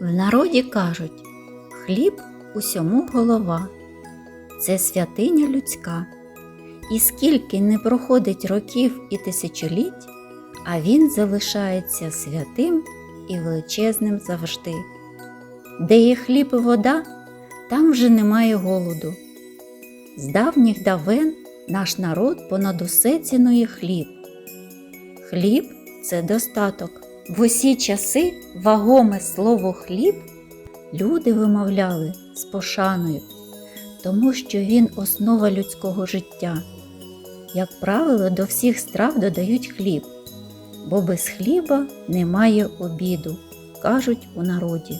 В народі кажуть, хліб усьому голова. Це святиня людська. І скільки не проходить років і тисячоліть, а він залишається святим і величезним завжди. Де є хліб і вода, там вже немає голоду. З давніх давен наш народ понад усе цінує хліб. Хліб це достаток. В усі часи вагоме слово хліб люди вимовляли з пошаною, тому що він основа людського життя. Як правило, до всіх страв додають хліб, бо без хліба немає обіду, кажуть у народі.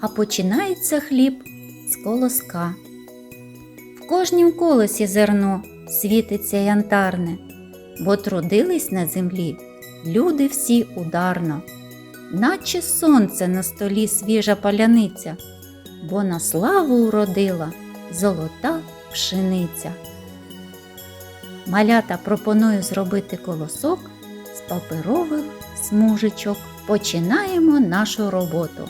А починається хліб з колоска. В кожнім колосі зерно світиться янтарне, бо трудились на землі люди всі ударно, наче сонце на столі свіжа паляниця, бо на славу уродила золота пшениця. Малята пропоную зробити колосок з паперових смужечок. Починаємо нашу роботу.